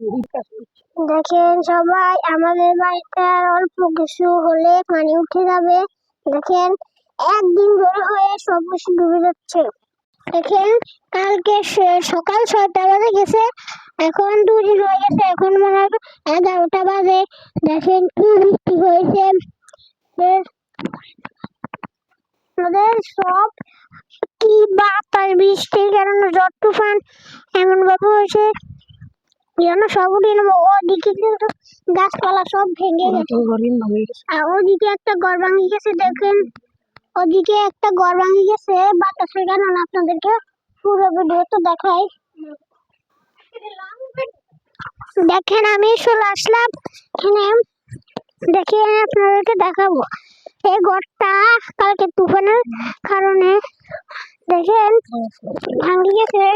দেখেন সবাই, আমাদের বাড়িতে অল্প কিছু হলে পানি উঠে যাবে। দেখেন, একদিন ধরে হয়ে সব কিছু ডুবে যাচ্ছে। দেখেন, কালকে সকাল ছয়টা বাজে গেছে, এখন দুদিন হয়ে গেছে, এখন মনে হয় এগারোটা বাজে। দেখেন কি বৃষ্টি হয়েছে। আমাদের সব কি বাতাস বৃষ্টির কারণে ঝড় তুফান, এমন ভাবে হয়েছে। যেন সব উঠে নেব ওদিকে কিন্তু গাছপালা সব ভেঙে গেছে। আর ওদিকে একটা ঘর ভাঙে গেছে দেখেন। ওদিকে একটা ঘর ভাঙে গেছে বাতাসের কারণে আপনাদেরকে পুরো ভিডিও তো দেখাই। দেখেন আমি চলে আসলাম। এখানে দেখে আপনাদেরকে দেখাবো। এই ঘরটা কালকে তুফানের কারণে দেখেন ভাঙে গেছে।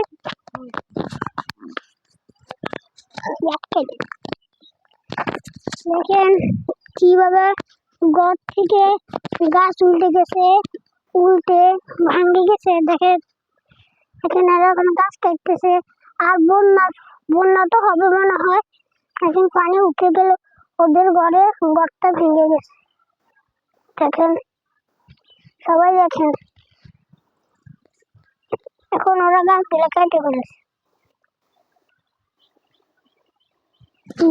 দেখেন কীভাবে ঘর থেকে গাছ উল্টে গেছে, উল্টে ভাঙে গেছে, দেখেন। এখানে এখন গাছ কাটতেছে, আর বন্যা বন্যা তো হবে মনে হয়। এখন পানি উঠে গেলে, ওদের ঘরে ঘরটা ভেঙে গেছে। দেখেন, সবাই দেখেন। এখন ওরা গাছগুলো কেটে ফেলেছে।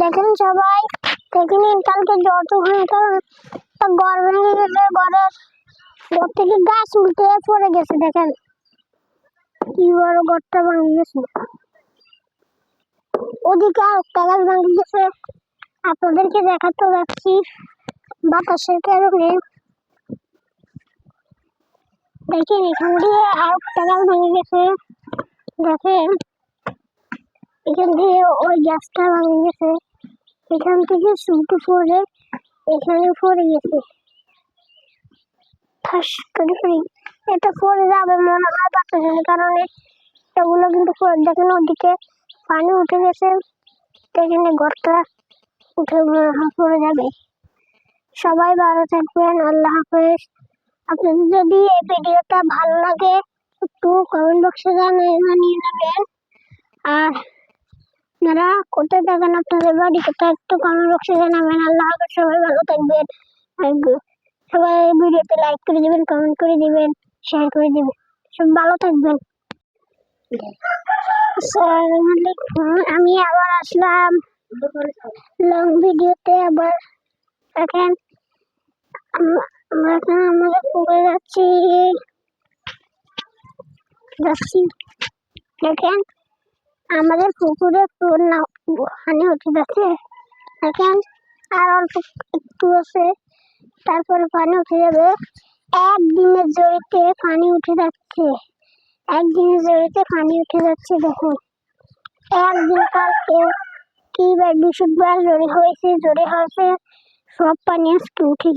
দেখেন সবাই, দেখেন কালকে যত কারণ ঘর ভেঙে গেছে ঘরের ঘর থেকে গাছ উল্টে পড়ে গেছে, দেখেন। কি বড় ঘরটা ভেঙে গেছে। ওদিকে আর একটা গাছ ভেঙে গেছে। আপনাদেরকে দেখাতে যাচ্ছি বাতাসের কারণে। দেখেন, এখান দিয়ে আর একটা গাছ ভেঙে গেছে। দেখেন। এখান থেকে ওই গ্যাসটা ভেঙে গেছে এখান থেকে শুটে পড়ে এখানে পড়ে গেছে। ঠাস করে এটা পড়ে যাবে মনে হয় বাতাসের কারণে। এগুলো কিন্তু দেখেন ওদিকে পানি উঠে গেছে। এখানে ঘরটা উঠে পড়ে যাবে। সবাই ভালো থাকবেন, আল্লাহ হাফেজ। আপনাদের যদি এই ভিডিওটা ভালো লাগে, একটু কমেন্ট বক্সে জানিয়ে যাবেন আর আপনারা কোথায় থাকেন? আপনাদের বাড়ি কোথায় একটু কমেন্ট বক্সে জানাবেন আল্লাহ হাফেজ, সবাই ভালো থাকবেন। সবাই ভিডিওতে লাইক করে দিবেন কমেন্ট করে দিবেন শেয়ার করে দিবেন। সব ভালো থাকবেন। আসসালামু আলাইকুম আমি আবার আসলাম। লং ভিডিওতে আবার। আম- আমরা এখন আমাদের পুকুরে যাচ্ছি। যাচ্ছি। দেখেন আমাদের পুকুরে না পানি উঠে যাচ্ছে এখন আর অল্প একটু আছে, তারপরে পানি উঠে যাবে। একদিনের জড়িতে পানি উঠে যাচ্ছে। একদিনের জড়িতে পানি উঠে যাচ্ছে, দেখুন। একদিন কালকে কি বার বৃহস্পতিবার জড়ি হয়েছে জড়ি হয়েছে সব পানি আজকে উঠে